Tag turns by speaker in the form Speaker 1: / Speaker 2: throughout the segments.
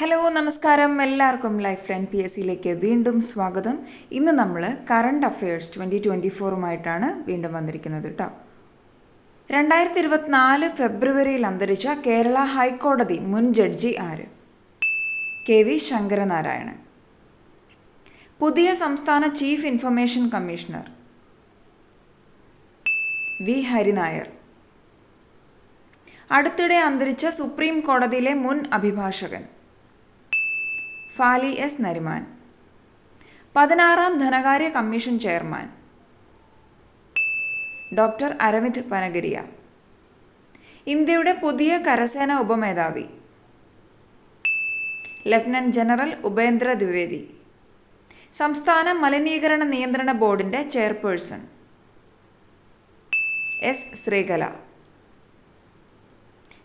Speaker 1: Hello നമസ്കാരം. എല്ലാവർക്കും life line P S സിയിലേക്ക് വീണ്ടും സ്വാഗതം. ഇന്ന് നമ്മൾ കറണ്ട് അഫയേഴ്സ് ട്വന്റി ട്വന്റി ഫോറുമായിട്ടാണ് വീണ്ടും വന്നിരിക്കുന്നത് കേട്ടോ രണ്ടായിരത്തി ഇരുപത്തിനാല് ഫെബ്രുവരിയിൽ അന്തരിച്ച കേരള ഹൈക്കോടതി മുൻ ജഡ്ജി ആര്? കെ വി ശങ്കരനാരായണൻ. പുതിയ സംസ്ഥാന chief information commissioner V Harinair. അടുത്തിടെ അന്തരിച്ച സുപ്രീം കോടതിയിലെ മുൻ അഭിഭാഷകൻ ഫാലി എസ് നരിമാൻ. പതിനാറാം ധനകാര്യ commission chairman. Doctor Arvind Panagariya. ഇന്ത്യയുടെ പുതിയ കരസേന ഉപമേധാവി. Lieutenant general Upendra Dwivedi. സംസ്ഥാന മലിനീകരണ നിയന്ത്രണ ബോർഡിന്റെ ചെയർപേഴ്സൺ. എസ് ശ്രീകല.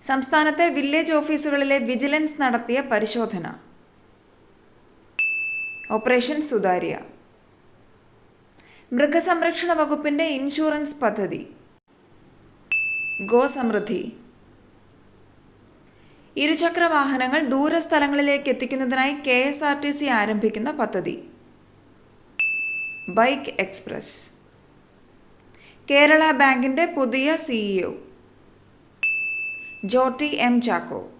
Speaker 1: സംസ്ഥാനത്തെ വില്ലേജ് ഓഫീസുകളിലെ വിജിലൻസ് നടത്തിയ പരിശോധന. ഓപ്പറേഷൻ സുതാര്യ. മൃഗസംരക്ഷണ വകുപ്പിന്റെ ഇൻഷുറൻസ് പദ്ധതി. ഗോസമൃദ്ധി. ഇരുചക്ര വാഹനങ്ങൾ ദൂരസ്ഥലങ്ങളിലേക്ക് എത്തിക്കുന്നതിനായി K S R T C ആരംഭിക്കുന്ന പദ്ധതി. Bike express. കേരള ബാങ്കിന്റെ പുതിയ CEO Jorty M Chacko.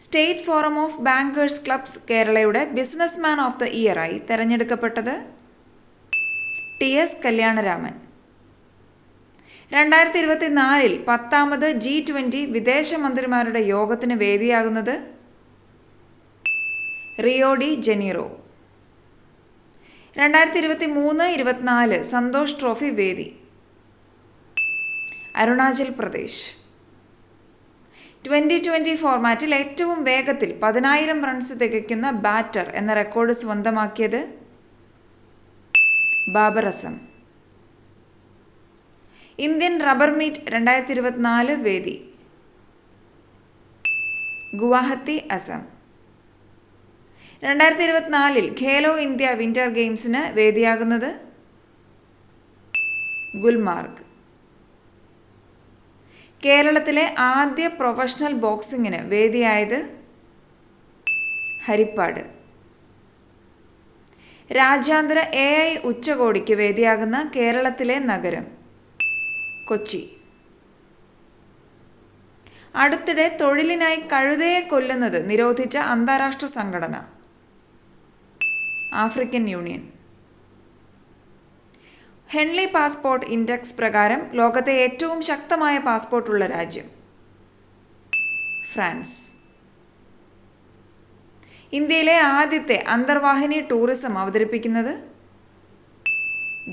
Speaker 1: State forum of bankers clubs കേരളയുടെ ബിസിനസ് മാൻ ഓഫ് ദ ഇയറായി തെരഞ്ഞെടുക്കപ്പെട്ടത് ടി എസ് കല്യാണരാമൻ. രണ്ടായിരത്തി ഇരുപത്തിനാലിൽ പത്താമത് ജി ട്വന്റി വിദേശമന്ത്രിമാരുടെ യോഗത്തിന് വേദിയാകുന്നത് റിയോഡി ജനീറോ രണ്ടായിരത്തി ഇരുപത്തി മൂന്ന് ഇരുപത്തിനാല് സന്തോഷ് ട്രോഫി വേദി. അരുണാചൽ പ്രദേശ്. ട്വന്റി ട്വന്റി ഫോർമാറ്റിൽ ഏറ്റവും വേഗത്തിൽ പതിനായിരം റൺസ് തികയ്ക്കുന്ന ബാറ്റർ എന്ന റെക്കോർഡ് സ്വന്തമാക്കിയത് Babar Azam Indian rubber meet രണ്ടായിരത്തി ഇരുപത്തിനാല് വേദി. ഗുവാഹത്തി അസം. രണ്ടായിരത്തി ഇരുപത്തിനാലിൽ ഖേലോ ഇന്ത്യ വിന്റർ ഗെയിംസിന് വേദിയാകുന്നത് ഗുൽമാർഗ്. കേരളത്തിലെ ആദ്യ പ്രൊഫഷണൽ ബോക്സിങ്ങിന് വേദിയായത് ഹരിപ്പാട്. രാജ്യാന്തര എ ഐ ഉച്ചകോടിക്ക് വേദിയാകുന്ന കേരളത്തിലെ നഗരം കൊച്ചി. അടുത്തിടെ തൊഴിലിനായി കഴുതയെ കൊല്ലുന്നത് നിരോധിച്ച അന്താരാഷ്ട്ര സംഘടന. African Union. Henley Passport Index പ്രകാരം ലോകത്തെ ഏറ്റവും ശക്തമായ പാസ്പോർട്ടുള്ള രാജ്യം ഫ്രാൻസ്. ഇന്ത്യയിലെ ആദ്യത്തെ അന്തർവാഹിനി ടൂറിസം അവതരിപ്പിക്കുന്നത്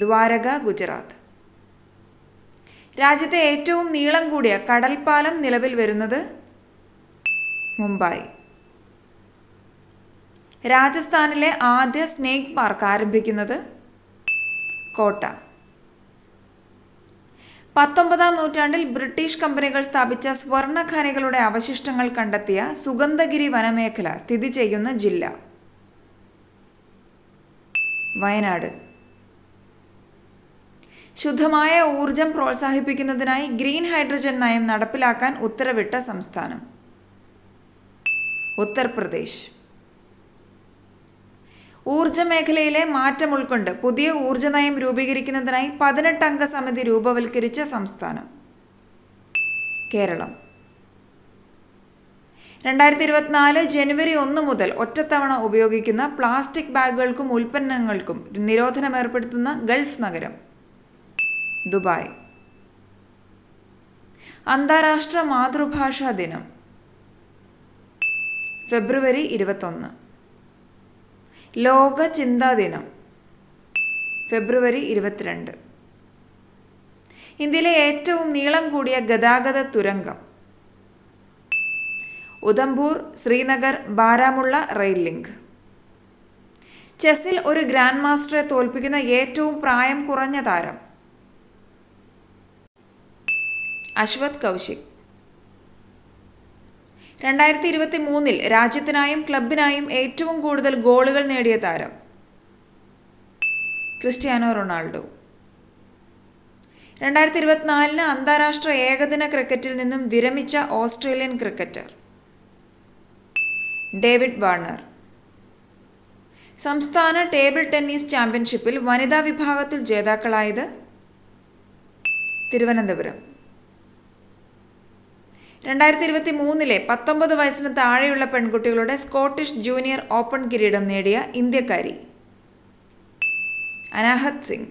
Speaker 1: ദ്വാരക ഗുജറാത്ത്. രാജ്യത്തെ ഏറ്റവും നീളം കൂടിയ കടൽപ്പാലം നിലവിൽ വരുന്നത് മുംബൈ. രാജസ്ഥാനിലെ ആദ്യ സ്നേക്ക് പാർക്ക് ആരംഭിക്കുന്നത് കോട്ട. പത്തൊമ്പതാം നൂറ്റാണ്ടിൽ ബ്രിട്ടീഷ് കമ്പനികൾ സ്ഥാപിച്ച സ്വർണഖനികളുടെ അവശിഷ്ടങ്ങൾ കണ്ടെത്തിയ സുഗന്ധഗിരി വനമേഖല സ്ഥിതി ചെയ്യുന്ന ജില്ല. വയനാട്. ശുദ്ധമായ ഊർജം പ്രോത്സാഹിപ്പിക്കുന്നതിനായി ഗ്രീൻ ഹൈഡ്രജൻ നയം നടപ്പിലാക്കാൻ ഉത്തരവിട്ട സംസ്ഥാനം. ഉത്തർപ്രദേശ്. ഊർജ മേഖലയിലെ മാറ്റം ഉൾക്കൊണ്ട് പുതിയ ഊർജ നയം രൂപീകരിക്കുന്നതിനായി അംഗ സമിതി രൂപവൽക്കരിച്ച സംസ്ഥാനം. കേരളം. രണ്ടായിരത്തി ഇരുപത്തിനാല് ജനുവരി ഒന്ന് മുതൽ ഒറ്റത്തവണ ഉപയോഗിക്കുന്ന പ്ലാസ്റ്റിക് ബാഗുകൾക്കും ഉൽപ്പന്നങ്ങൾക്കും നിരോധനം ഏർപ്പെടുത്തുന്ന ഗൾഫ് നഗരം. ദുബായ്. അന്താരാഷ്ട്ര മാതൃഭാഷാ ദിനം. ഫെബ്രുവരി ഇരുപത്തൊന്ന്. ലോക ചിന്താ ദിനം ഫെബ്രുവരി ഇരുപത്തിരണ്ട്. ഇന്ത്യയിലെ ഏറ്റവും നീളം കൂടിയ ഗതാഗത തുരങ്കം ഉദംപൂർ ശ്രീനഗർ ബാരാമുള്ള റെയിൽ ലിങ്ക്. ചെസ്സിൽ ഒരു ഗ്രാൻഡ് മാസ്റ്ററെ തോൽപ്പിക്കുന്ന ഏറ്റവും പ്രായം കുറഞ്ഞ താരം അശ്വത് കൗശിക്. രണ്ടായിരത്തി ഇരുപത്തി മൂന്നിൽ രാജ്യത്തിനായും ക്ലബിനായും ഏറ്റവും കൂടുതൽ ഗോളുകൾ നേടിയ താരം ക്രിസ്ത്യാനോ റൊണാൾഡോ. രണ്ടായിരത്തി ഇരുപത്തിനാലിന് അന്താരാഷ്ട്ര ഏകദിന ക്രിക്കറ്റിൽ നിന്നും വിരമിച്ച ഓസ്ട്രേലിയൻ ക്രിക്കറ്റർ ഡേവിഡ് വാർണർ. സംസ്ഥാന ടേബിൾ ടെന്നീസ് ചാമ്പ്യൻഷിപ്പിൽ വനിതാ വിഭാഗത്തിൽ ജേതാക്കളായത് തിരുവനന്തപുരം. രണ്ടായിരത്തി ഇരുപത്തി മൂന്നിലെ പത്തൊമ്പത് വയസ്സിന് താഴെയുള്ള പെൺകുട്ടികളുടെ സ്കോട്ടിഷ് ജൂനിയർ ഓപ്പൺ കിരീടം നേടിയ ഇന്ത്യക്കാരി അനാഹത് സിംഗ്.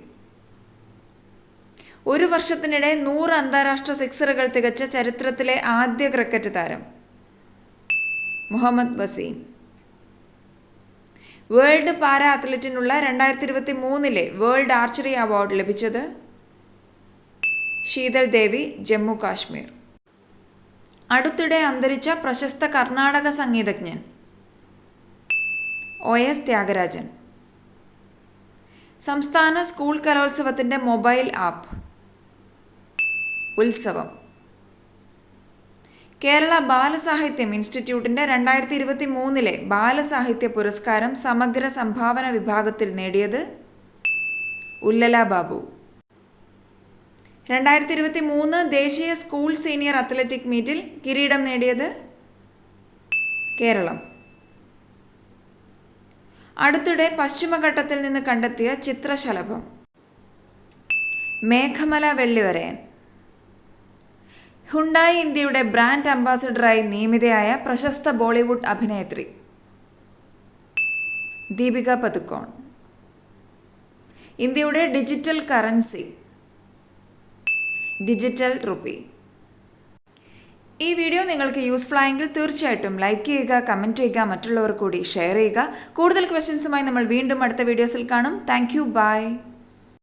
Speaker 1: ഒരു വർഷത്തിനിടെ നൂറ് അന്താരാഷ്ട്ര സിക്സറുകൾ തികച്ച ചരിത്രത്തിലെ ആദ്യ ക്രിക്കറ്റ് താരം മുഹമ്മദ് വസീം. വേൾഡ് പാര അത്ലറ്റിനുള്ള രണ്ടായിരത്തി ഇരുപത്തി മൂന്നിലെ വേൾഡ് ആർച്ചറി അവാർഡ് ലഭിച്ചത് ശീതൾ ദേവി ജമ്മു കാശ്മീർ. അടുത്തിടെ അന്തരിച്ച പ്രശസ്ത കർണാടക സംഗീതജ്ഞൻ. ഒ. എസ്. ത്യാഗരാജൻ. സംസ്ഥാന സ്കൂൾ കലോത്സവത്തിന്റെ മൊബൈൽ ആപ്പ്. ഉത്സവം. കേരള ബാലസാഹിത്യം ഇൻസ്റ്റിറ്റ്യൂട്ടിന്റെ രണ്ടായിരത്തി ഇരുപത്തി മൂന്നിലെ ബാലസാഹിത്യ പുരസ്കാരം സമഗ്ര സംഭാവന വിഭാഗത്തിൽ നേടിയത് ഉല്ലല ബാബു. രണ്ടായിരത്തി ഇരുപത്തി മൂന്ന് ദേശീയ സ്കൂൾ സീനിയർ അത്ലറ്റിക് മീറ്റിൽ കിരീടം നേടിയത് കേരളം. അടുത്തിടെ പശ്ചിമഘട്ടത്തിൽ നിന്ന് കണ്ടെത്തിയ ചിത്രശലഭം. മേഘമല വെള്ളിവരയൻ. ഹുണ്ടായി ഇന്ത്യയുടെ ബ്രാൻഡ് അംബാസിഡറായി നിയമിതയായ പ്രശസ്ത ബോളിവുഡ് അഭിനേത്രി. ദീപിക പതുക്കോൺ ഇന്ത്യയുടെ ഡിജിറ്റൽ കറൻസി. ഡിജിറ്റൽ റുപ്പി ഈ വീഡിയോ നിങ്ങൾക്ക് യൂസ്ഫുൾ ആയെങ്കിൽ തീർച്ചയായിട്ടും ലൈക്ക് ചെയ്യുക കമന്റ് ചെയ്യുക മറ്റുള്ളവർ കൂടി ഷെയർ ചെയ്യുക. കൂടുതൽ ക്വസ്റ്റ്യൻസുമായി നമ്മൾ വീണ്ടും അടുത്ത വീഡിയോസിൽ കാണും. Thank you by